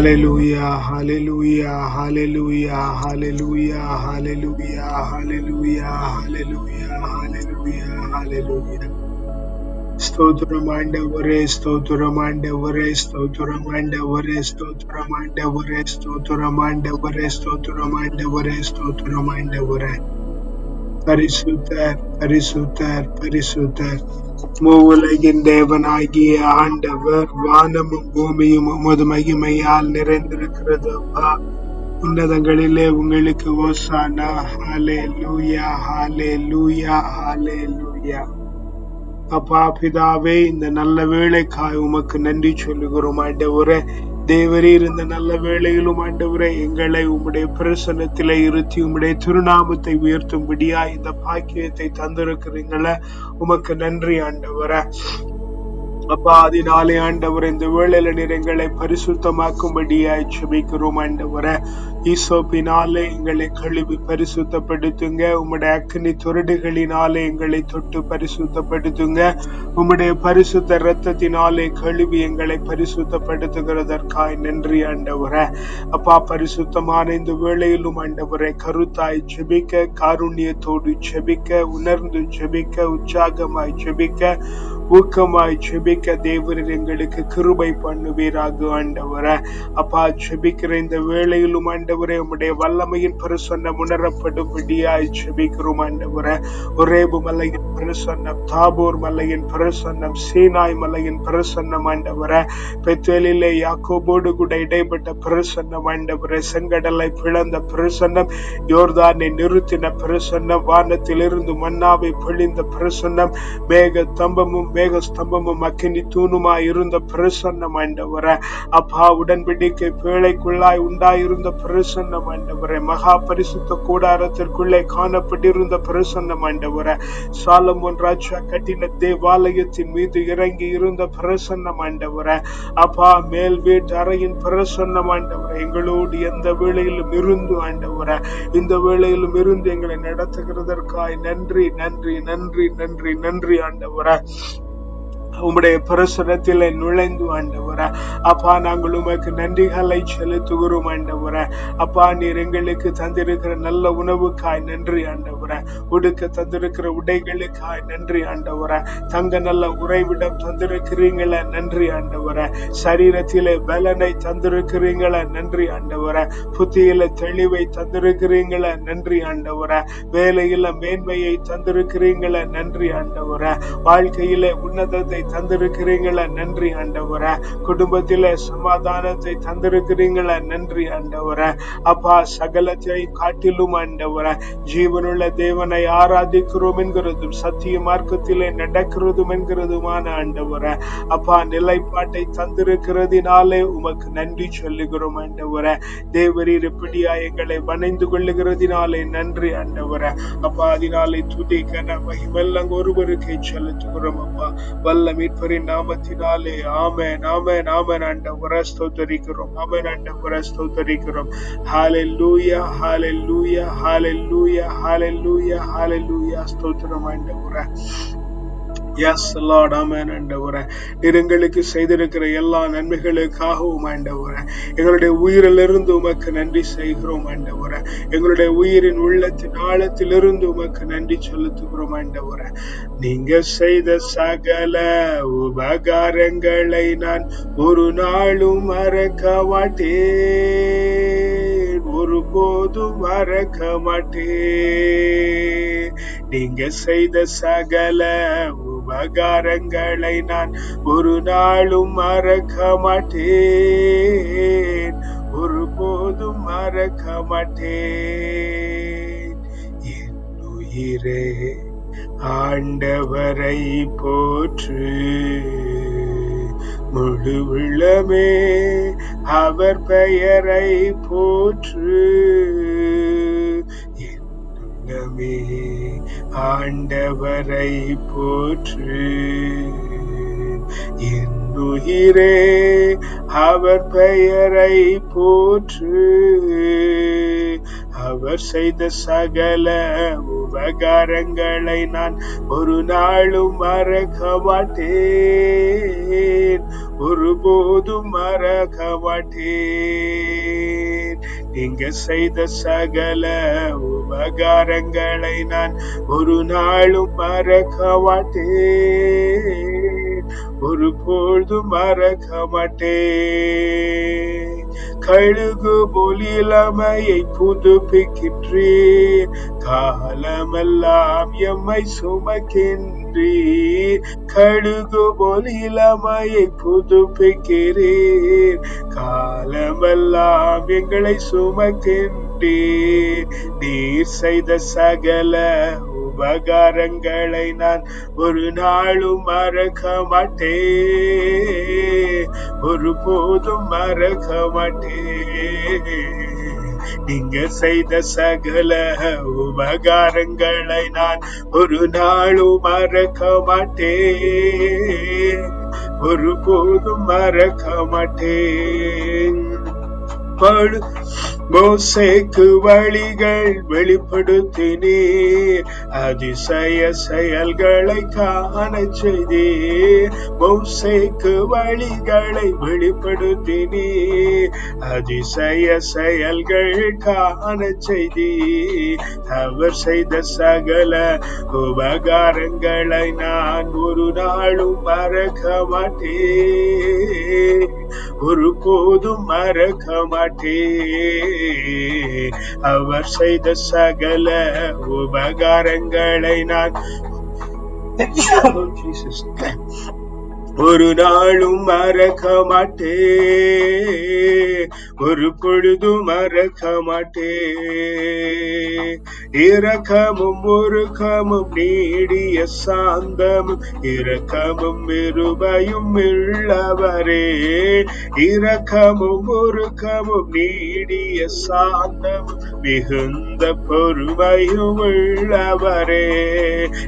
Hallelujah, hallelujah, hallelujah, hallelujah, hallelujah, hallelujah, hallelujah, hallelujah, hallelujah. ஸ்தோத்திரம் ஆண்டவரே ஸ்தோத்திரம் ஆண்டவரே ஸ்தோத்திரம் ஆண்டவரே ஸ்தோத்திரம் ஆண்டவரே ஸ்தோத்திரம் ஆண்டவரே மூவுலகின் தேவனாகிய ஆண்டவர் வானமும் பூமியும் உமது மகிமையால் நிறைந்திருக்கிறது அப்பா உன்னதங்களிலே உங்களுக்கு ஓசானா. ஹாலே லூயா ஹாலே லூயா ஹாலே லூயா அப்பா பிதாவே இந்த நல்ல வேலைக்காய் உமக்கு நன்றி சொல்லுகிறோம் ஆண்டவரே. தேவரே இருந்த நல்ல வேளையிலும் ஆண்டவரே எங்களை உம்முடைய பிரசனத்திலே இருத்தி உம்முடைய திருநாமத்தை உயர்த்தும்படியா இந்த பாக்கியத்தை தந்திருக்கிறீங்கள. உமக்கு நன்றி ஆண்டவரே. அப்பா அதனாலே ஆண்டவர் இந்த வேளையில நிறங்களை பரிசுத்தமாக்கும்படியாய் செபிக்கிறோம் ஆண்டவரே. ஈசோப்பினாலே எங்களை கழுவி பரிசுத்தப்படுத்துங்க. உம்முடைய அக்னி துரடுகளினாலே எங்களை தொட்டு பரிசுத்தப்படுத்துங்க. உம்முடைய பரிசுத்த இரத்தத்தினாலே கழுவி எங்களை பரிசுத்தப்படுத்துகிறதற்காய் நன்றி ஆண்டவர. அப்பா பரிசுத்தமான இந்த வேளையிலும் ஆண்டவரை கருத்தாய் செபிக்க காருண்யத்தோடு செபிக்க உணர்ந்து செபிக்க உற்சாகமாய் செபிக்க ஊக்கமாய் செபிக்க தேவரீர் எங்களுக்கு கிருபை பண்ணுவீராக ஆண்டவர. அப்பா செபிக்கிற இந்த வேளையிலும் ஆண்டவரே உம்முடைய வல்லமையின் பிரசன்னம் உணரப்படும்படியாய் செபிக்கிறோம் ஆண்டவர. ஒரேபு மலையின் பிரசன்னம் தாபூர் மலையின் பிரசன்னம் சீனாய் மலையின் பிரசன்னம் ஆண்டவர. பெத்தேலிலே யாக்கோபோடு கூட இடைப்பட்ட பிரசன்னம் ஆண்டவர. செங்கடலை பிளந்த பிரசன்னம் யோர்தானை நிறுத்தின பிரசன்னம் வானத்திலிருந்து மன்னாவை பொழிந்த பிரசன்னம் மேக தம்பமும் மேகஸ்தம்பமும் தூணுமா அக்கினி தூணுமாய் இருந்த பிரசன்னம் ஆண்டவரே அப்பா உடன்படிக்கை பேழைக்குள்ளாய் உண்டாயிருந்த பிரசன்னம் ஆண்டவரே மகா பரிசுத்த கூடாரத்திற்குள்ளே காணப்பட்டிருந்த பிரசன்னம் ஆண்டவரே சாலமோன் ராஜா கட்டின தேவாலயத்தின் மீது இறங்கி இருந்த பிரசன்னம் ஆண்டவரே அப்பா மேல் வீட்டு அறையின் பிரசன்னம் ஆண்டவரே எங்களோடு எந்த வேளையிலும் இருந்து ஆண்டவர இந்த வேளையிலும் இருந்து எங்களை நடத்துகிறதற்காய் நன்றி நன்றி நன்றி நன்றி நன்றி ஆண்டவர. உம்முடைய பிரசுரத்தில் நுழைந்து ஆண்டவர. அப்பா நாங்கள் உமக்கு நன்றிகளை செலுத்துகிறோம் ஆண்டவர. அப்பா நீர் எங்களுக்கு தந்திருக்கிற நல்ல உணவுக்காய். நன்றி ஆண்டவர். உடுக்க தந்திருக்கிற உடைகளுக்காய் நன்றி ஆண்டவர. தங்க நல்ல உறைவிடம் தந்திருக்கிறீங்கள நன்றி ஆண்டவர. சரீரத்திலே பலனை தந்திருக்கிறீங்கள நன்றி ஆண்டவர. புத்தியில தெளிவை தந்திருக்கிறீங்கள நன்றி ஆண்டவர. வேலையில மேன்மையை தந்திருக்கிறீங்கள நன்றி ஆண்டவர. வாழ்க்கையில உன்னதத்தை தந்திருக்கிறீங்கள நன்றி ஆண்டவர. குடும்பத்தில சமாதானத்தை தந்திருக்கிறீங்கள நன்றி ஆண்டவர. அப்பா சகலத்தை காட்டிலும் ஆண்டவர. ஜீவனுள்ள தேவனை ஆராதிக்கிறோம் என்கிறதும் சத்திய மார்க்கத்திலே நடக்கிறதும் என்கிறதுமான ஆண்டவர. அப்பா நிலைப்பாட்டை தந்திருக்கிறதினாலே உமக்கு நன்றி சொல்லுகிறோம் ஆண்டவர. தேவரீர் இப்படியா எங்களை வணைந்து கொள்ளுகிறதினாலே நன்றி ஆண்டவர. அப்பா அதனாலே துதிக்க மகிமெல்லாம் ஒருவருக்கே செலுத்துகிறோம் அப்பா. வல்ல மீட்பரின் நாமத்தினாலே ஆமென் ஆமென் ஆமென் ஆண்டவர ஸ்தோத்தரிக்கிறோம். ஆமென் ஆண்டவர ஸ்தோத்தரிக்கிறோம். லூயா ஹாலே லூ ஹalleluya ஹalleluya ஸ்தோத்திரம் ஆண்டவரே எஸ் லார்ட் ஆமேன் ஆண்டவரே நீர் எங்களுக்கு செய்திருக்கிற எல்லா நன்மைகளுக்காகவும் ஆண்டவரே எங்களுடைய உயிரிலிருந்து உமக்கு நன்றி செய்கிறோம் ஆண்டவரே எங்களுடைய உயிரின் உள்ளத்தின் ஆழத்திலிருந்து உமக்கு நன்றி செலுத்துகிறோம் ஆண்டவரே நீங்க செய்த சகல உபகாரங்களை நான் ஒரு நாளும் மறக்க மாட்டேன் ஒரு ஒருபோதும் மறக்க மாட்டேன். நீங்க செய்த சகல உபகாரங்களை நான் ஒரு நாளும் மறக்க மாட்டேன். ஒரு ஒருபோதும் மறக்க மாட்டேன். என் உயிரே ஆண்டவரை போற்று. முழு உள்ளமே அவர் பெயரை போற்று. என் உள்ளமே ஆண்டவரை போற்று. என்னுயிரே அவர் பெயரை போற்று. அவர் செய்த சகல உபகாரங்களை நான் ஒரு நாளும் மறக்க மாட்டேன் ஒருபோதும் மறக்க மாட்டேன் நீங்க செய்த சகல உபகாரங்களை நான் ஒரு நாளும் மறக்க மாட்டேன் ஒரு பொழுதும் மறக்க மாட்டேன் கழுகு பொலிலமையை புதுப்பிக்கின்றீர். காலமெல்லாம் எம்மை சுமக்கின்றீர். கழுகு பொலிலமையை புதுப்பிக்கிறீர். காலமெல்லாம் எங்களை சுமக்கின்றீர். நீர் செய்த சகல உபகாரங்களை நான் ஒரு நாளும் மறக்க மாட்டேன் ஒரு போதும் மறக்க மாட்டேன் நீங்க செய்த சகல உபகாரங்களை நான் ஒரு நாளும் மறக்க மாட்டேன் ஒரு போதும் மறக்க மாட்டேன். படு. மோசேக்கு வழிகள் வெளிப்படுத்தினீர். அதிசய செயல்களை காண செய்தீர். மோசேக்கு வழிகளை வெளிப்படுத்தினீர். அதிசய செயல்கள் காண செய்தீர். அவர் செய்த சகல உபகாரங்களை நான் ஒரு நாளும் மறக்க மாட்டேன். ஒரு போதும் மறக்க மாட்டேன். அவர் செய்த சகல உபகாரங்களை நான் ஒரு நாளும் மறக்க மாட்டே. ஒரு பொழுதும் மறக்க மாட்டே. இரக்கமும் ஒருக்கமும் நீடிய சாந்தமும் இரக்கமும் இருபையும் உள்ளவரே. இரக்கமும் ஒருக்கமும் நீடிய சாந்தமும் மிகுந்த பொறுமையும் உள்ளவரே.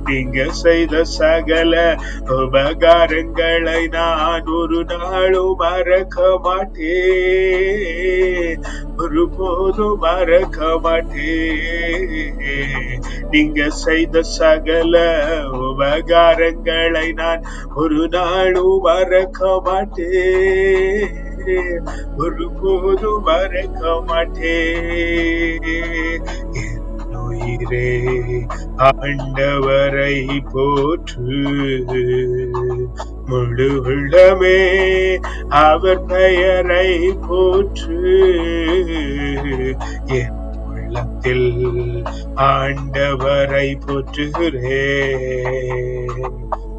நீங்க செய்த சகல உபகாரங்கள் நான் ஒரு நாளும் மறக்க மாட்டேன். ஒரு போதும் மறக்க மாட்டேன். நீங்க செய்த சகல உபகாரங்களை நான் ஒரு நாளும் மறக்க மாட்டேன். ஒரு போதும் மறக்க மாட்டேன். என் உயிரே ஆண்டவரை போற்று. முழு உள்ளமே அவர் பெயரை போற்று. என் உள்ளத்தில் ஆண்டவரை போற்றுகிறே.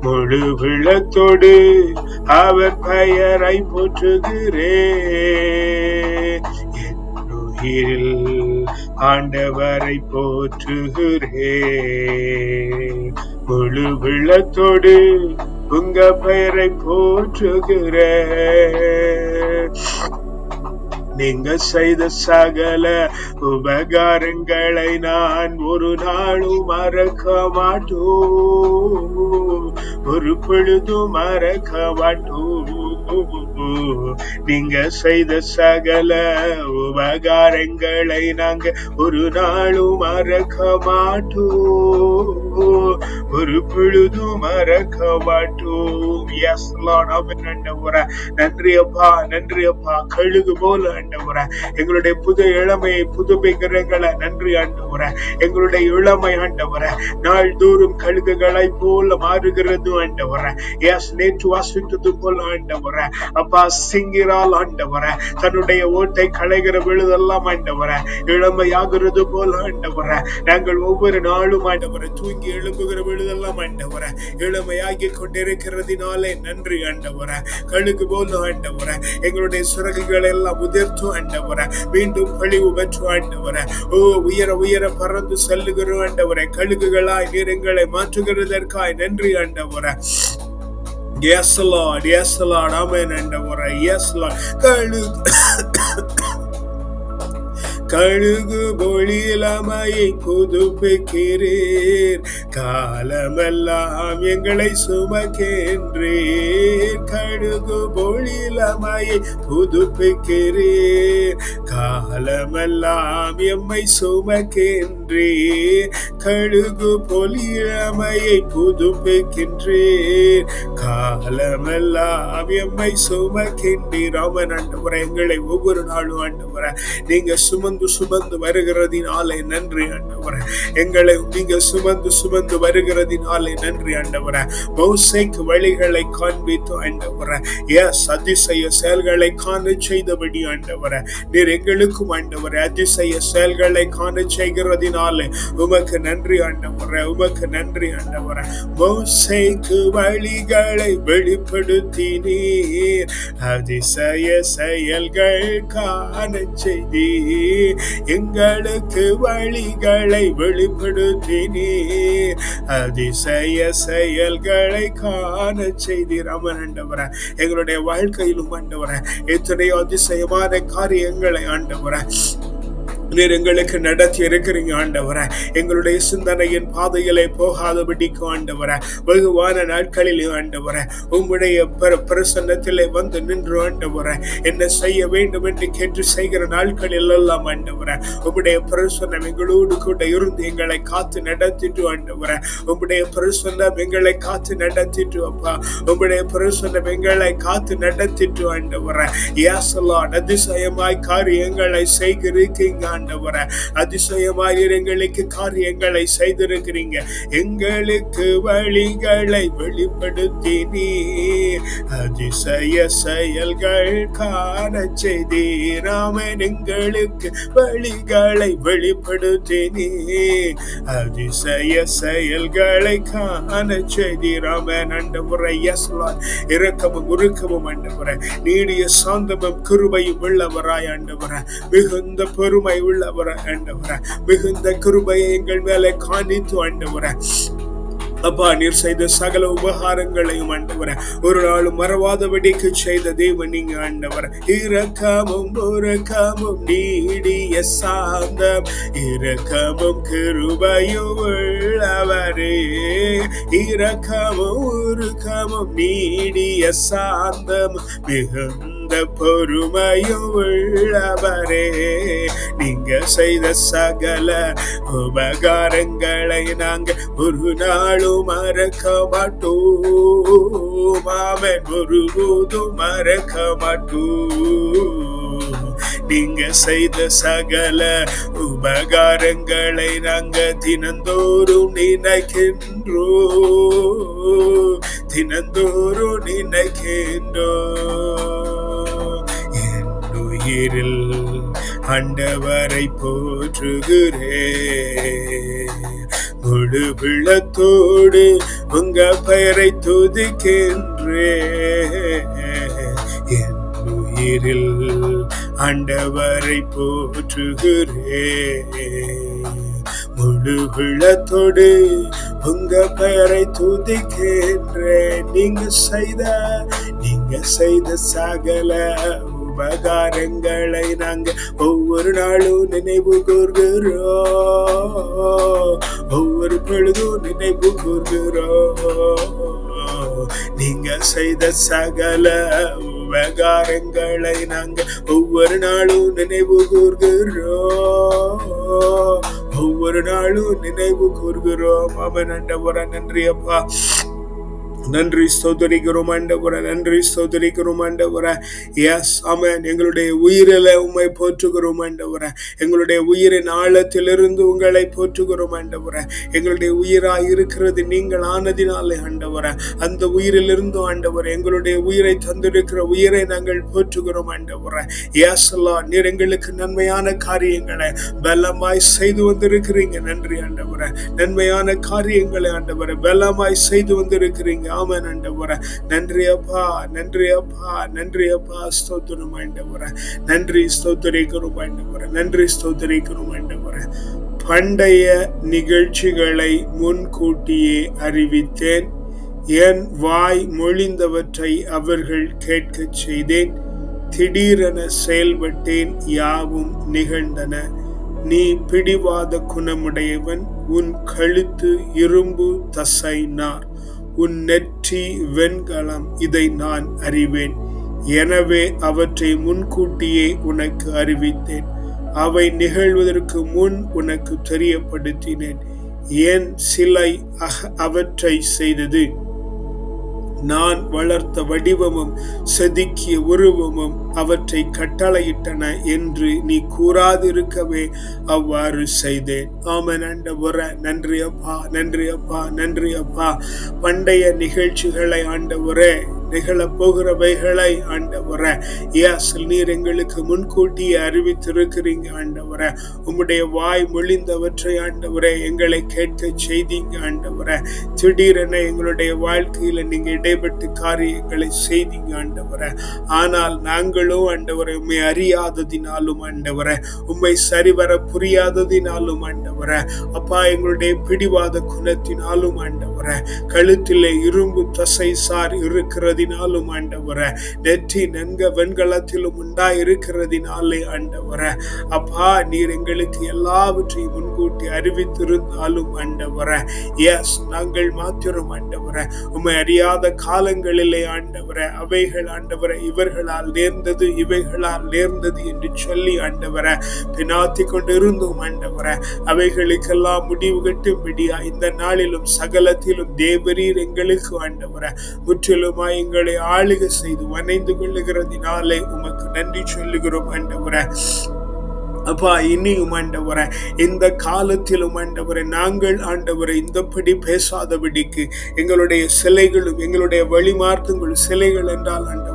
முழு விளத்தோடு அவர் பெயரை போற்றுகிறே. என் உயிரில் ஆண்டவரை போற்றுகிறே. முழு விளத்தோடு உங்க பெயரை போற்றுகிறேன் நீங்க செய்த சகல உபகாரங்களை நான் ஒரு நாளும் மறக்க மாட்டோம். ஒரு பொழுதும் மறக்க மாட்டோம். நீங்க செய்த சகல உபகாரங்களை நாங்க ஒரு நாளும் மறக்க மாட்டோம். ஒரு பொழுது மறக்க மாட்டோம் எஸ் லார்ட் ஆமென் ஆண்டவரே. நன்றி அப்பா நன்றி அப்பா. கழுகு போல ஆண்டவரே. எங்களுடைய புது இளமையை புதுப்பிக்கிறங்களை நன்றி ஆண்டவரே. எங்களுடைய இளமை ஆண்டவரே. நாள்தோறும் கழுகுகளை போல மாறுகிறது ஆண்டவரே. எஸ் நேற்று வாசித்தது போல ஆண்டவரே. அப்பா சிங்கிரால் ஆண்டவரே. தன்னுடைய ஓட்டை களைகிற விழுதெல்லாம் ஆண்டவரே. இளமையாகிறது போல ஆண்டவரே. நாங்கள் ஒவ்வொரு நாளும் ஆண்டவரை தூங்கி எழுப்புகிற பொழுதெல்லாம் ஆண்டவர இளமையாகி கொண்டிருக்கிறதினாலே நன்றி ஆண்டவர கழுகு போல ஆண்டவர எங்களுடைய சுரகுகள் எல்லாம் உதிர்த்து ஆண்டவர மீண்டும் பழிவு பெற்று ஆண்டவர ஓ உயர உயர பறந்து செல்லுகிறோம் ஆண்டவரே கழுகுகளாய் நீரங்களை மாற்றுகிறதற்காய் நன்றி ஆண்டவர yes lord yes lord Amen. ஆண்டவரே. எஸ் லார்ட் கழுகு கழுகு பொழிலமையை புதுப்பிக்கிறீர். காலமெல்லாம் எங்களை சுமக்கின்றீர். கழுகு பொழிலமையை புதுப்பிக்கிறீர். காலமெல்லாம் எம்மை சுமக்கின்றீர். கழுகு பொலியமையை புதுப்பிக்கின்றீர். காலமெல்லாம் எம்மை சுமக்கின்றீர். அவன் ஆண்டவரை எங்களை ஒவ்வொரு நாளும் ஆண்டவரை நீங்க சுமந்து சுமந்து வருகிறதினாலே நன்றி ஆண்டவரை எங்களை நீங்க சுமந்து சுமந்து வருகிறதினாலே நன்றி அண்டவர. மௌசைக்கு வழிகளை காண்பித்து ஆண்டவரை எஸ் அதிசய செயல்களை காண செய்தபடி ஆண்டவரை நீர் எங்களுக்கும் ஆண்டவரை அதிசய செயல்களை காண செய்கிறதினாலே உமக்கு நன்றி அண்டவர உமக்கு நன்றி அண்டவர. மோசைக்கு வழிகளை வெளிப்படுத்தினீர். அதிசய செயல்கள் காண செய்தீர். எங்களுக்கு வழிகளை வெளிப்படுத்தினே. அதிசய செயல்களை காண செய்தீர் அமன் எங்களுடைய வாழ்க்கையிலும் ஆண்டவரை. எத்தனையோ அதிசயமான காரியங்களை ஆண்டவரை. நீர் எங்களுக்கு நடத்தி இருக்கிறீங்க ஆண்டவரை. எங்களுடைய சிந்தனையின் பாதைகளை போகாதபடிக்கு ஆண்டவரை. வெகுவான நாட்களிலே ஆண்டவரை உம்முடைய பிரசன்னத்திலே வந்து நின்று ஆண்டவரை என்ன செய்ய வேண்டும் என்று கேட்டு செய்கிற நாட்களில் எல்லாம் ஆண்டவரை உம்முடைய பிரசன்னம் எங்களோடு கூட இருந்து எங்களை காத்து நடத்திட்டு ஆண்டவரை. உம்முடைய பிரசன்னம் எங்களை காத்து நடத்திட்டு அப்பா. உம்முடைய பிரசன்னம் எங்களை காத்து நடத்திட்டு ஆண்டவரை. யாசலான் அதிசயமாய் காரியங்களை செய்கிறீங்க ஆண்டவர அதிசயமாய் எங்களுக்கு காரியங்களை செய்திருக்கிறீங்க. எங்களுக்கு வழிகளை வெளிப்படுத்தினீர். அதிசய செயல்கள் காண செய்தீராமன் எங்களுக்கு வழிகளை வெளிப்படுத்தினீர். அதிசய செயல்களை காண செய்தீராமன் அண்டமுறை எஸ்லான் இரக்கமும் உருக்கமும் ஆண்டவரை. நீடிய சாந்தமும் கிருபையும் உள்ளவராய் ஆண்டவரை. மிகுந்த பெருமை உள்ளவராய் ஆண்டவர. மிகுந்த கிருபையை எங்கள் மேலே காணித்து ஆண்டவர. அப்பா நீர் செய்த சகல உபகாரங்களையும் ஆண்டவர. ஒரு நாளும் மறவாதபடிக்கு செய்த தேவன் நீங்க ஆண்டவர. இரக்கமும் உறக்கமும் நீடிய சாந்தம். இரக்கமும் கிருபையும் உள்ளவரே. இரக்கமும் உருக்கமும் நீடிய சாந்தம். அந்த பொறுமையும் உள்ளவரே நீங்க செய்த சகல உபகாரங்களை நாங்க ஒரு நாளும் மறக்க மாட்டோம். அவன் ஒருபோதும் மறக்க மாட்டோம். நீங்க செய்த சகல உபகாரங்களை நாங்க தினந்தோறும் நினைக்கின்றோ தினந்தோறும் நினைக்கின்றோம். உயிரில் ஆண்டவரை போற்றுகிறேன் முழு விளத்தோடு உங்க பெயரை துதிக்கின்றேன் என் உயிரில் ஆண்டவரை போற்றுகிறேன் முழு விளத்தோடு உங்க பெயரை துதிக்கின்றேன் நீங்க செய்த நீங்க செய்த சகல உபகாரங்களை நாங்கள் ஒவ்வொரு நாளும் நினைவு கூர்கிறோம். ஒவ்வொரு பொழுதும் நினைவு கூர்கிறோம். நீங்கள் செய்த சகல உபகாரங்களை நாங்கள் ஒவ்வொரு நாளும் நினைவு கூர்கிறோம். ஒவ்வொரு நாளும் நினைவு கூர்கிறோம். அவன் அண்டவர நன்றி அப்பா நன்றி ஸ்தோத்தரிக்கிறோம் ஆண்டவர நன்றி ஸ்தோத்தரிக்கிறோம் ஆண்டவர. எஸ் ஆமென் எங்களுடைய உயிரில உண்மை போற்றுகிறோம் ஆண்டவர. எங்களுடைய உயிரின் ஆழத்திலிருந்து உங்களை போற்றுகிறோம் ஆண்டவர. எங்களுடைய உயிராய் இருக்கிறது நீங்கள் ஆனதினாலே ஆண்டவர. அந்த உயிரிலிருந்து ஆண்டவர எங்களுடைய உயிரை தந்திருக்கிற உயிரை நாங்கள் போற்றுகிறோம் ஆண்டவர. எஸ் நீர் எங்களுக்கு நன்மையான காரியங்களை பலமாய் செய்து வந்திருக்கிறீங்க. நன்றி ஆண்டவர. நன்மையான காரியங்களை ஆண்டவர பலமாய் செய்து வந்திருக்கிறீங்க. ஆமென் ஆண்டவர நன்றி அப்பா நன்றி அப்பா நன்றி அப்பா ஸ்தோத்திரம் ஆண்டவர நன்றி ஸ்தோத்திரிக்கிறோம் ஆண்டவர நன்றி ஸ்தோத்திரிக்கிறோம் ஆண்டவர பண்டைய நிகழ்ச்சிகளை முன்கூட்டியே அறிவித்தேன். என் வாய் மொழிந்தவற்றை அவர்கள் கேட்கச் செய்தேன். திடீரென செயல்பட்டேன் யாவும் நிகழ்ந்தன. நீ பிடிவாத குணமுடையவன் உன் கழுத்து இரும்பு தசைனார். உன் நெற்றி வெண்கலம் இதை நான் அறிவேன். எனவே அவற்றை முன்கூட்டியே உனக்கு அறிவித்தேன். அவை நிகழ்வதற்கு முன் உனக்கு தெரியப்படுத்தினேன். ஏன் சிலை அவற்றை செய்தது? நான் வளர்த்த வடிவமும் செதுக்கிய உருவமும் அவற்றை கட்டளையிட்டன என்று நீ கூறாதிருக்கவே அவ்வாறு செய்தேன். ஆமன் ஆண்டவர நன்றி அப்பா நன்றி அப்பா நன்றி அப்பா பண்டைய நிகழ்ச்சிகளை ஆண்டவரே நிகழப் போகிறவைகளை ஆண்டவர. எஸ் நீர் எங்களுக்கு முன்கூட்டியே அறிவித்திருக்கிறீங்க ஆண்டவர. உம்முடைய வாய் மொழிந்தவற்றை ஆண்டவரே எங்களை கேட்க செய்தீங்க ஆண்டவர. திடீரென எங்களுடைய வாழ்க்கையில நீங்க இடைப்பட்டு காரியங்களை செய்தீங்க ஆண்டவர. ஆனால் நாங்களும் ஆண்டவரை உண்மை அறியாததினாலும் ஆண்டவர உண்மை சரிவர புரியாததினாலும் ஆண்டவர. அப்பா எங்களுடைய பிடிவாத குணத்தினாலும் ஆண்டவர. கழுத்திலே இரும்பு தசை சார் இருக்கிறதினாலும் ஆண்டவர நெற்றி நன்க வெண்கலத்திலும் உண்டாய் இருக்கிறதினாலே ஆண்டவர. அப்பா நீர் எங்களுக்கு எல்லாவற்றையும் முன்கூட்டி அறிவித்திருந்தாலும் ஆண்டவர. எஸ் நாங்கள் மாத்திரம் ஆண்டவர. உம்மை அறியாத காலங்களிலே ஆண்டவர அவைகள் ஆண்டவர இவர்களால் நேர்ந்தது இவைகளால் நேர்ந்தது என்று சொல்லி ஆண்டவர பினாத்தி கொண்டிருந்தோம் ஆண்டவர. அவைகளுக்கெல்லாம் முடிவு கட்டும்படியா இந்த நாளிலும் சகலத்திலும் தேவரீர் எங்களுக்கு ஆண்டவர. முற்றிலுமாய் எங்களை ஆளுக செய்து வணைந்து கொள்ளுகிறதினாலே உமக்கு நன்றி சொல்லுகிறோம் ஆண்டவர. அப்பா இனியும் ஆண்டவரை இந்த காலத்திலும் ஆண்டவரை நாங்கள் ஆண்டவரை இந்தப்படி பேசாதபடிக்கு எங்களுடைய சிலைகளும் எங்களுடைய வழிமார்க்கங்களும் சிலைகள் என்றால் ஆண்டவர்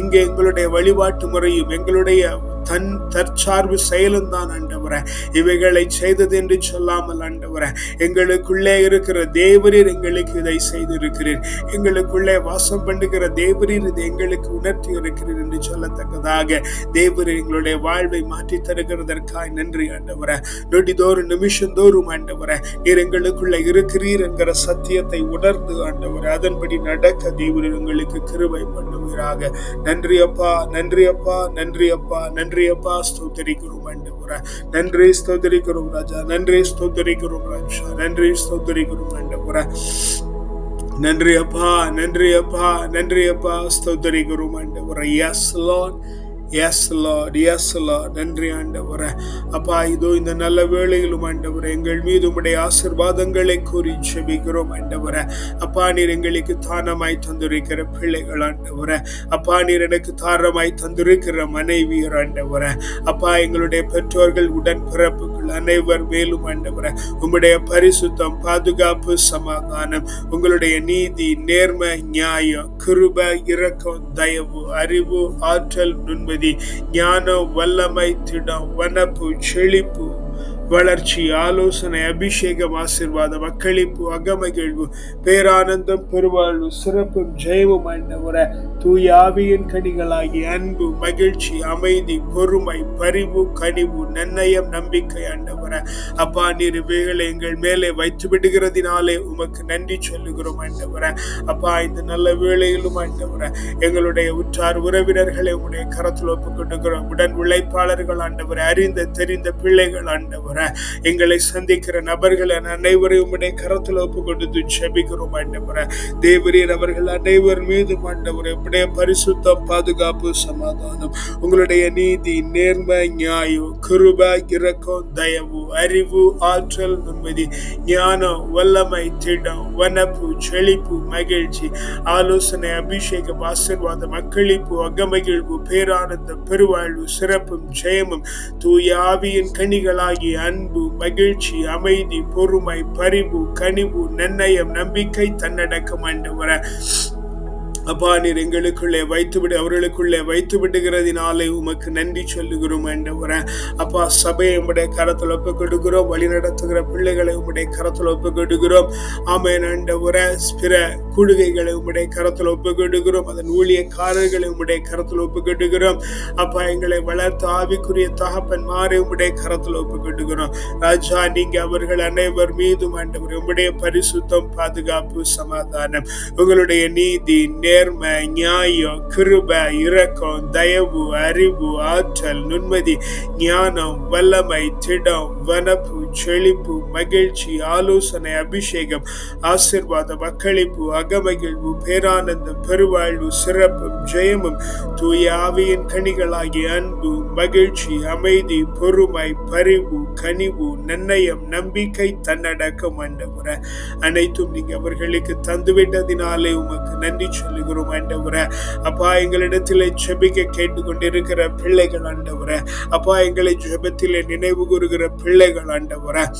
இங்கே எங்களுடைய வழிபாட்டு முறையும் எங்களுடைய தன் தற்சார்பு செயலும் தான் ஆண்டவர. இவைகளை செய்தது என்று சொல்லாமல் ஆண்டவர எங்களுக்குள்ளே இருக்கிற தேவரீர் எங்களுக்கு இதை செய்திருக்கிறீர். எங்களுக்குள்ளே வாசம் பண்ணுகிற தேவரீர் இதை எங்களுக்கு உணர்த்தி இருக்கிறீர் என்று சொல்லத்தக்கதாக தேவரீர் எங்களுடைய வாழ்வை மாற்றி தருகிறதற்காய் நன்றி ஆண்டவர. நொடிதோறும் நிமிஷந்தோறும் ஆண்டவர நீர் எங்களுக்குள்ள இருக்கிறீர் என்கிற சத்தியத்தை உணர்ந்து ஆண்டவர அதன்படி நடக்க தேவரீர் எங்களுக்கு கிருவை பண்ணுவீராக. நன்றி அப்பா நன்றி அப்பா நன்றி அப்பா நன்றி அப்பா. ஸ்தோத்தரிக்கிறோம் ஆண்டவர. நன்றி ஸ்தோத்தரிக்கிறோம் ராஜா. நன்றி ஸ்தோத்தரிக்கிறோம் ராஜா. நன்றி ஸ்தோத்தரிக்கிறோம் ஆண்டவர. நன்றி அப்பா நன்றி அப்பா நன்றி அப்பா. ஸ்தோத்தரிக்கிறோம் ஆண்டவர. Yes lord yes lord yes lord நன்றி ஆண்டவர. அப்பா இதோ இந்த நல்ல வேளையிலும் ஆண்டவர எங்கள் மீது உடைய ஆசிர்வாதங்களை கூறி செபிக்கிறோம் ஆண்டவர. அப்பா நீர் எங்களுக்கு தானமாய் தந்திருக்கிற பிள்ளைகள் ஆண்டவர. அப்பா நீர் எனக்கு தாரமாய் தந்திருக்கிற மனைவியர் ஆண்டவர. அப்பா எங்களுடைய பெற்றோர்கள் உடன் பிறப்புகள் அனைவர் மேலும் ஆண்டவர. உம்முடைய பரிசுத்தம் பாதுகாப்பு சமாதானம் உங்களுடைய நீதி நேர்மை நியாயம் கிருப இரக்கம் தயவு அறிவு ஆற்றல் நுண்மை நுண்மதி ஞானம் வல்லமை திடம் வனப்பு செழிப்பு வளர்ச்சி ஆலோசனை அபிஷேகம் ஆசிர்வாதம் அக்களிப்பு அகமகிழ்வு பேரானந்தம் பெருவாழ்வு சிறப்பும் ஜெயமும் ஆண்டவர தூயாவியின் கனிகளாகிய கனிகளாகி அன்பு மகிழ்ச்சி அமைதி பொறுமை பரிவு கனிவு நன்னயம் நம்பிக்கை ஆண்டவர அப்பா நீர் இவைகளை எங்கள் மேலே வைத்து விடுகிறதினாலே உமக்கு நன்றி சொல்லுகிறோம் ஆண்டவர அப்பா இந்த நல்ல வேளையிலும் ஆண்டவர எங்களுடைய உற்றார் உறவினர்களை உங்களுடைய கரத்தில் ஒப்புக்கொண்டுகிறோம் உடன் உழைப்பாளர்கள் ஆண்டவர் அறிந்த தெரிந்த பிள்ளைகள் ஆண்டவர் எங்களை சந்திக்கிற நபர்களை அனைவரையும் உம்முடைய கரத்தில் ஒப்பு கொடுத்து ஜெபிக்கிறோம் ஆண்டவரை. தேவரீர் அவர்கள் அனைவர் மீது ஆண்டவரை உம்முடைய பரிசுத்தம் பாதுகாப்பு சமாதானம் உங்களுடைய நீதி நேர்மை நியாயம் கிருபா இறக்கம் தயவு அறிவு ஆற்றல் நிம்மதி ஞானம் வல்லமை திடம் வனப்பு செழிப்பு மகிழ்ச்சி ஆலோசனை அபிஷேகம் ஆசிர்வாதம் அக்களிப்பு அகமகிழ்வு பேரானந்தம் பெருவாழ்வு சிறப்பும் ஜெயமும் தூய ஆவியின் கனிகளாகிய அன்பு மகிழ்ச்சி அமைதி பொறுமை பரிவு கனிவு நன்னயம் நம்பிக்கை தன்னடக்கம் ஆண்டவர. அப்பா நீர் எங்களுக்குள்ளே வைத்துவிடு அவர்களுக்குள்ளே வைத்து விடுகிறதினாலே உமக்கு நன்றி சொல்லுகிறோம் ஆண்டவர. அப்பா சபையை உம்முடைய கரத்தில் ஒப்பு கொடுக்கிறோம் வழி நடத்துகிற பிள்ளைகளை உம்முடைய கரத்தில் ஒப்பு கொடுக்கிறோம் ஆமேன் ஆண்டவர. பிற குழுகைகளை உம்முடைய கரத்தில் ஒப்பு கொடுக்கிறோம் அதன் ஊழியக்காரர்களை உம்முடைய கரத்தில் ஒப்பு கொடுக்கிறோம் அப்பா எங்களை வளர்த்து ஆவிக்குரிய தகப்பன் மாறி உம்முடைய கரத்தில் ஒப்பு கொடுக்கிறோம் ராஜா நீங்க அவர்கள் அனைவர் மீதும் ஆண்டவர் உம்முடைய பரிசுத்தம் பாதுகாப்பு சமாதானம் உங்களுடைய நீதி நேர் நேர்மை நியாயம் கிருப இரக்கம் தயவு அறிவு ஆற்றல் நுண்மதி ஞானம் வல்லமை திடம் வனப்பு செழிப்பு மகிழ்ச்சி ஆலோசனை அபிஷேகம் ஆசிர்வாதம் அக்களிப்பு அகமகிழ்வு பேரானந்தம் பெருவாழ்வு சிறப்பும் ஜெயமும் தூய ஆவியின் கனிகளாகிய அன்பு மகிழ்ச்சி அமைதி பொறுமை பரிவு கனிவு நன்னயம் நம்பிக்கை தன்னடக்கம் ஆண்டவர அனைத்தும் நீங்க அவர்களுக்கு தந்துவிட்டதினாலே உமக்கு நன்றி சொல்லுகிறோம் ஆண்டவர. அப்பா எங்களிடத்திலே கேட்டு கேட்டுக்கொண்டிருக்கிற பிள்ளைகள் ஆண்டவர. அப்பா எங்களை ஜெபத்தில் நினைவு கூறுகிற பிள்ளைகள் ஆண்டவர.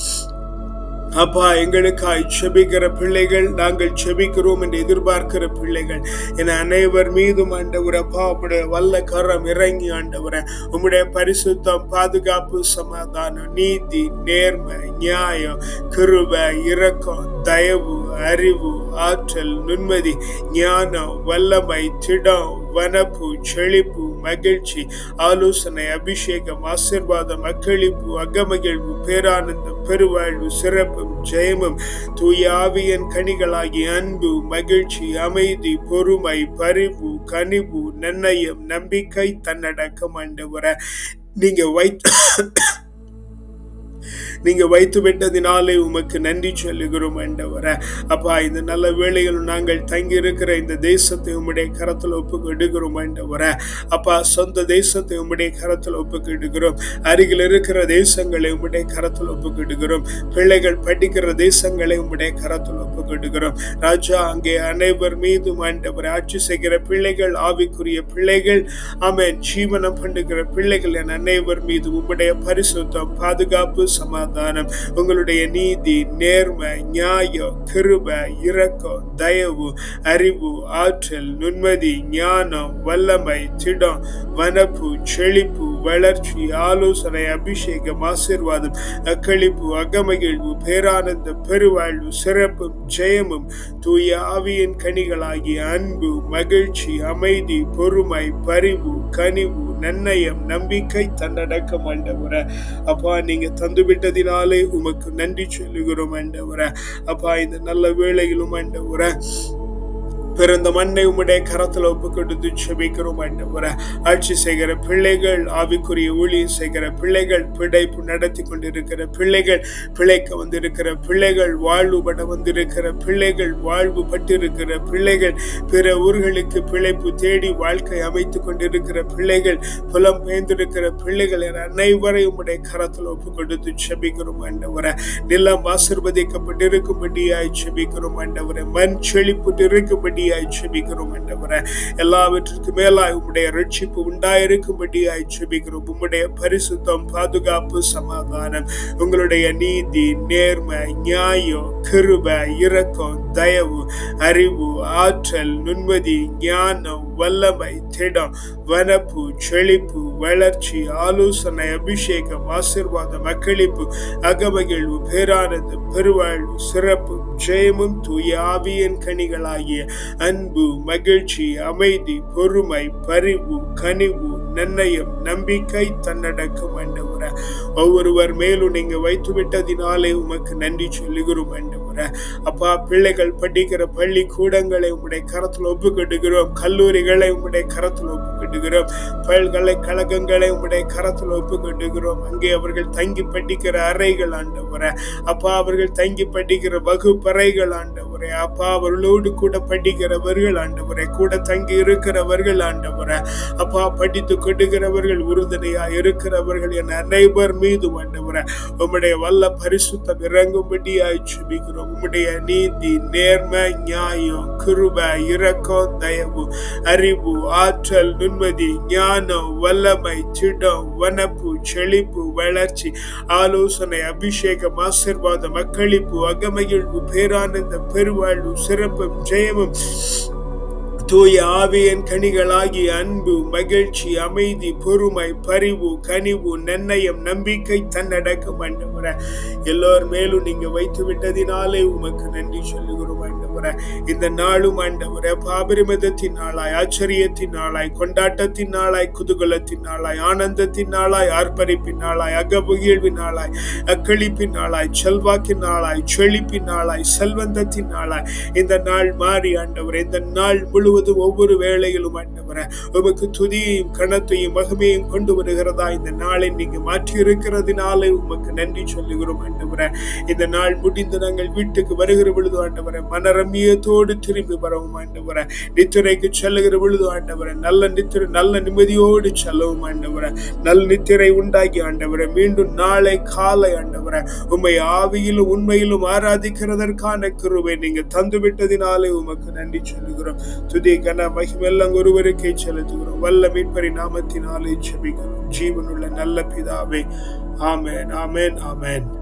அப்பா எங்களுக்காய் செபிக்கிற பிள்ளைகள் நாங்கள் செபிக்கிறோம் என்று எதிர்பார்க்கிற பிள்ளைகள். என அனைவர் மீதும் ஆண்டவர் அப்பா உடைய வல்ல கரம் இறங்கி ஆண்டவர உம்முடைய பரிசுத்தம் பாதுகாப்பு சமாதானம் நீதி நேர்மை நியாயம் கிருப இரக்கம் தயவு அறிவு ஆற்றல் நுண்மதி ஞானம் வல்லமை திடம் வனப்பு செழிப்பு மகிழ்ச்சி ஆலோசனை அபிஷேகம் ஆசிர்வாதம் அக்களிப்பு அகமகிழ்வு பேரானந்தம் பெருவாழ்வு சிறப்பும் ஜெயமும் தூய ஆவியன் கனிகளாகிய அன்பு மகிழ்ச்சி அமைதி பொறுமை பரிவு கனிவு நன்னயம் நம்பிக்கை தன்னடக்கம் ஆண்டவர. நீங்க வைத்து நீங்க வைத்து விட்டதினாலே உமக்கு நன்றி சொல்லுகிறோம் ஆண்டவர. அப்பா இந்த நல்ல வேளையில் நாங்கள் தங்கி இருக்கிற இந்த தேசத்தை உம்முடைய கரத்தில் ஒப்புக்கிடுகிறோம் ஆண்டவர. அப்பா சொந்த தேசத்தை உம்முடைய கரத்தில் ஒப்புக்கிடுகிறோம் அருகில் இருக்கிற தேசங்களை உம்முடைய கரத்தில் ஒப்புக்கிடுகிறோம் பிள்ளைகள் படிக்கிற தேசங்களை உம்முடைய கரத்தில் ஒப்புக்கிடுகிறோம் ராஜா அங்கே அனைவர் மீதும் ஆண்டவர் ஆட்சி செய்கிற பிள்ளைகள் ஆவிக்குரிய பிள்ளைகள் ஆமே ஜீவனம் பண்ணுகிற பிள்ளைகள் என் அனைவர் மீது உம்முடைய பரிசுத்தம் பாதுகாப்பு சமாதானம். உங்களுடைய நீதி நேர்மை நியாயம் கிருபை இரக்கம் தயவு அறிவு ஆற்றல் நுண்மதி ஞானம் வல்லமை திடம் வனப்பு செழிப்பு வளர்ச்சி ஆலோசனை அபிஷேகம் ஆசிர்வாதம் அக்களிப்பு அகமகிழ்வு பேரானந்தம் பெருவாழ்வு சிறப்பும் ஜெயமும் தூய ஆவியின் கனிகளாகிய அன்பு மகிழ்ச்சி அமைதி பொறுமை பரிவு கனிவு நன்னயம் நம்பிக்கை தன்னடக்கம் ஆண்டவர. அப்பா நீங்க தந்து விட்டதினாலே உமக்கு நன்றி சொல்லுகிறோம் ஆண்டவர. அப்பா இந்த நல்ல வேளையிலும் ஆண்டவர பிறந்த மண்ணை உம்முடைய கரத்தில் ஒப்பு கொடுத்து செபிக்கிறோம் ஆண்டவர ஆட்சி செய்கிற பிள்ளைகள் ஆவிக்குரிய ஊழியம் செய்கிற பிள்ளைகள் பிழைப்பு நடத்தி கொண்டிருக்கிற பிள்ளைகள் பிழைக்க வந்திருக்கிற பிள்ளைகள் வாழ்வுபட வந்திருக்கிற பிள்ளைகள் வாழ்வு பட்டிருக்கிற பிள்ளைகள் பிற ஊர்களுக்கு பிழைப்பு தேடி வாழ்க்கை அமைத்து கொண்டிருக்கிற பிள்ளைகள் புலம் பெயர்ந்திருக்கிற பிள்ளைகள் என அனைவரையும் உம்முடைய கரத்தில் ஒப்பு கொடுத்து செபிக்கிறோம் ஆண்டவர நிலம் ஆசிர்வதிக்கப்பட்டிருக்கும்படியாய் செபிக்கிறோம் ஆண்டவரை மண் செழிப்புட்டு இருக்கும்படியாய் செபிக்கிறோம் ஆண்டவர எல்லாவற்றிற்கு மேலாய் உம்முடைய ரட்சிப்பு உண்டாயிருக்கும்படியாய் செபிக்கிறோம். உம்முடைய பரிசுத்தம் பாதுகாப்பு சமாதானம் உங்களுடைய நீதி நேர்மை நியாயம் கிருபை இரக்கம் தயவு அறிவு ஆற்றல் நுண்மதி ஞானம் வல்லமை திடம் வனப்பு செழிப்பு வளர்ச்சி ஆலோசனை அபிஷேகம் ஆசிர்வாதம் அக்களிப்பு அகமகிழ்வு பேரானந்தம் பெருவாழ்வு சிறப்பு ஜெயமும் தூய கனிகளாகிய அன்பு மகிழ்ச்சி அமைதி பொறுமை பரிவு கனிவு நன்னயம் நம்பிக்கை தன்னடக்கம் ஆண்டவர ஒவ்வொருவர் மேலும் நீங்க வைத்து விட்டதினாலே உமக்கு நன்றி சொல்லுகிறோம் ஆண்டவர அப்பா பிள்ளைகள் படிக்கிற பள்ளி கூடங்களை உங்களுடைய கரத்தில் ஒப்புக்கொடுக்கிறோம். கல்லூரிகளை உங்களுடைய கரத்தில் ஒப்புக்கொடுகிறோம் பல்கலைக்கழகங்களை உங்களுடைய கரத்தில் ஒப்புக்கொடுகிறோம் அங்கே அவர்கள் தங்கி படிக்கிற அறைகள் ஆண்டவர. அப்பா அவர்கள் தங்கி படிக்கிற வகுப்பறைகள் ஆண்டவரே. அப்பா அவர்களோடு கூட படிக்கிறவர்கள் ஆண்டவரே. கூட தங்கி இருக்கிறவர்கள் ஆண்டவரே. அப்பா படித்து கொடுக்கிறவர்கள் உறுதுணையா இருக்கிறவர்கள் என் அனைவர் மீது ஆண்டவரே. உம்முடைய வல்ல பரிசுத்தம் இறங்கும்படியாய் சுபிக்கிறோம் உம்முடைய நீதி நேர்மை நியாயம் கிருப இரக்கம் தயவு அறிவு ஆற்றல் நுண்மதி ஞானம் வல்லமை திடம் வனப்பு செழிப்பு வளர்ச்சி ஆலோசனை அபிஷேகம் ஆசிர்வாதம் அக்களிப்பு அகமகிழ்வு பேரானந்த பெரு பெருவாழ்வு சிறப்பும் ஜெயமும். தூய ஆவியன் கனிகளாகிய அன்பு மகிழ்ச்சி அமைதி பொறுமை பரிவு கனிவு நன்னயம் நம்பிக்கை தன்னடக்கம் ஆண்டவர எல்லோர் மேலும் நீங்க வைத்து விட்டதினாலே உமக்கு நன்றி சொல்லுகிறோம். ஆண்டவர இந்த நாளும் ஆண்டவர பாபரிமதத்தின் நாளாய் ஆச்சரியத்தின் நாளாய் கொண்டாட்டத்தின் நாளாய் குதூகலத்தின் நாளாய் ஆனந்தத்தின் நாளாய் ஆர்ப்பரிப்பின் நாளாய் அகபுகிழ்வின் நாளாய் அக்களிப்பின் நாளாய் செல்வாக்கின் நாளாய் செழிப்பின் நாளாய் செல்வந்தத்தின் நாளாய். இந்த நாள் மாறி ஆண்டவர் இந்த நாள் முழுவதும் ஒவ்வொரு வேளையிலும் ஆண்டவரே உமக்கு துதியையும் கணத்தையும் மகிமையும் கொண்டு வருகிறதா? இந்த நாளை நீங்க மாற்றி இருக்கிறதுனாலே உமக்கு நன்றி சொல்லுகிறோம் ஆண்டவரை. இந்த நாள் முடிந்து நாங்கள் வீட்டுக்கு வருகிற பொழுது ஆண்டவரே மனரமியத்தோடு திரும்பி வரவும் ஆண்டவர நித்திரைக்கு செல்லுகிற பொழுது ஆண்டவர நல்ல நித்திரை நல்ல நிம்மதியோடு செல்லவும் ஆண்டவர நல் நித்திரை உண்டாகி ஆண்டவர மீண்டும் நாளை காலை ஆண்டவர உண்மை ஆவியிலும் உண்மையிலும் ஆராதிக்கிறதற்கான கிருபை நீங்க தந்து விட்டதினாலே உமக்கு நன்றி சொல்லுகிறோம். துதி கன மகிமெல்லாம் ஒருவருக்கே செலுத்துகிறோம். வல்ல மீட்பரி நாமத்தினாலே ஜெபிக்கிறோம். ஜீவனுள்ள நல்ல பிதாவே ஆமேன் ஆமேன் ஆமேன்.